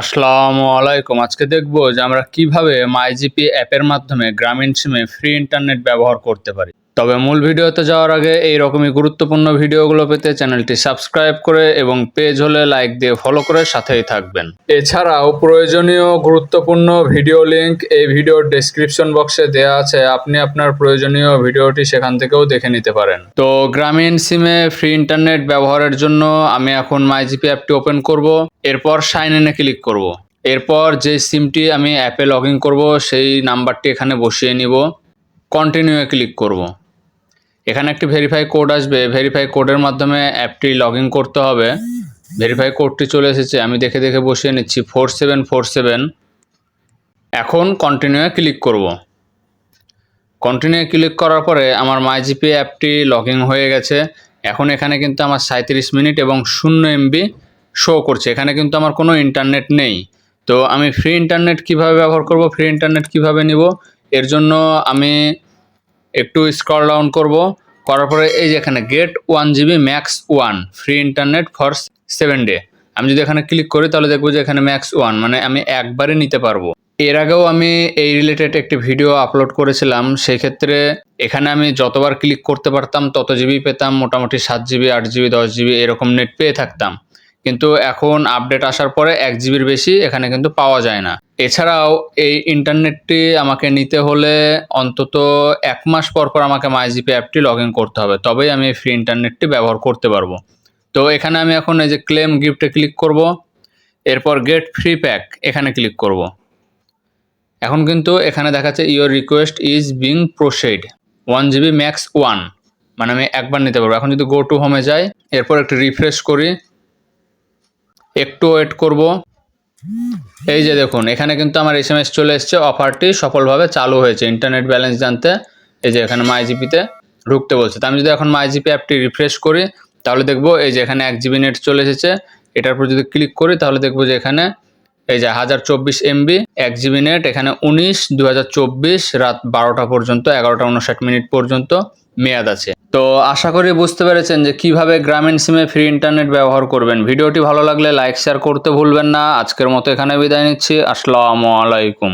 আসসালামু আলাইকুম। আজকে দেখব যে আমরা কীভাবে মাইজিপি অ্যাপের মাধ্যমে গ্রামীণ সিমে ফ্রি ইন্টারনেট ব্যবহার করতে পারি। তবে মূল ভিডিওতে যাওয়ার আগে এই রকমই গুরুত্বপূর্ণ ভিডিওগুলো পেতে চ্যানেলটি সাবস্ক্রাইব করে এবং পেজ হলে লাইক দিয়ে ফলো করে সাথেই থাকবেন। এছাড়াও প্রয়োজনীয় গুরুত্বপূর্ণ ভিডিও লিংক এই ভিডিওর ডেসক্রিপশন বক্সে দেওয়া আছে। আপনি আপনার প্রয়োজনীয় ভিডিওটি সেখান থেকেও দেখে নিতে পারেন। তো গ্রামীণ সিমে ফ্রি ইন্টারনেট ব্যবহারের জন্য আমি এখন মাইজিপি অ্যাপটি ওপেন করব। এরপর সাইন ইনে ক্লিক করব। এরপর যে সিমটি আমি অ্যাপে লগ ইন করব, সেই নাম্বারটি এখানে বসিয়ে নিব। কন্টিনিউয়ে ক্লিক করব। এখানে একটি ভেরিফাই কোড আসবে। ভেরিফাই কোডের মাধ্যমে অ্যাপটি লগ করতে হবে। ভেরিফাই কোডটি চলে এসেছে। আমি দেখে দেখে বসিয়ে নিচ্ছি। ফোর সেভেন ফোর সেভেন এখন কন্টিনিউয়ে ক্লিক করব। কন্টিনিউ ক্লিক করার পরে আমার মাইজিপি অ্যাপটি লগ হয়ে গেছে। এখন এখানে কিন্তু আমার সাঁত্রিশ মিনিট এবং শূন্য এমবি শো করছে। এখানে কিন্তু আমার কোনো ইন্টারনেট নেই। তো আমি ফ্রি ইন্টারনেট কীভাবে ব্যবহার করব? ফ্রি ইন্টারনেট কীভাবে নিব? এর জন্য আমি একটু স্ক্রল ডাউন করব, করার পরে এই যে এখানে get one GB max one free internet for seven day আমি যদি এখানে ক্লিক করি তাহলে দেখব যে এখানে ম্যাক্স ওয়ান মানে আমি একবারে নিতে পারব। এর আগেও আমি এই রিলেটেড একটি ভিডিও আপলোড করেছিলাম, সেই ক্ষেত্রে এখানে আমি যতবার ক্লিক করতে পারতাম, তত জিবি পেতাম, মোটামুটি সাত জিবি আট জিবি দশ জিবি এরকম নেট পেয়ে থাকতাম। কিন্তু এখন আপডেট আসার পরে এক জিবির বেশি এখানে কিন্তু পাওয়া যায় না। এছাড়াও এই ইন্টারনেটটি আমাকে নিতে হলে অন্তত এক মাস পর পর আমাকে মাইজিপি অ্যাপটি লগ ইন করতে হবে। তবেই আমি এই ফ্রি ইন্টারনেটটি ব্যবহার করতে পারব। তো এখানে আমি এখন এই যে ক্লেম গিফটে ক্লিক করব, এরপর গেট ফ্রি প্যাক এখানে ক্লিক করব। এখন কিন্তু এখানে দেখাচ্ছে your request is being processed one GB max one মানে আমি একবার নিতে পারব। এখন যদি গো টু হোমে যাই, এরপর একটু রিফ্রেশ করি। একটু ওয়েট করব। এই যে দেখুন, এখানে কিন্তু আমার এস এম এস চলে এসছে। অফারটি সফলভাবে চালু হয়েছে। ইন্টারনেট ব্যালেন্স জানতে এই যে এখানে মাইজিপিতে ঢুকতে বলছে। তো আমি যদি এখন মাইজিপি অ্যাপটি রিফ্রেশ করি, তাহলে দেখব এই যে এখানে এক জিবি নেট চলে এসেছে। এটার উপর যদি ক্লিক করি, তাহলে দেখব যে এখানে এই যে হাজার চব্বিশ এমবি এক জিবি নেট এখানে উনিশ দু রাত বারোটা পর্যন্ত, এগারোটা উনষাট মিনিট পর্যন্ত মেয়াদ আছে। তো আশা করি বুঝতে পেরেছেন যে কীভাবে গ্রামীণ সিমে ফ্রি ইন্টারনেট ব্যবহার করবেন। ভিডিওটি ভালো লাগলে লাইক শেয়ার করতে ভুলবেন না। আজকের মতো এখানে বিদায় নিচ্ছি। আসসালামু আলাইকুম।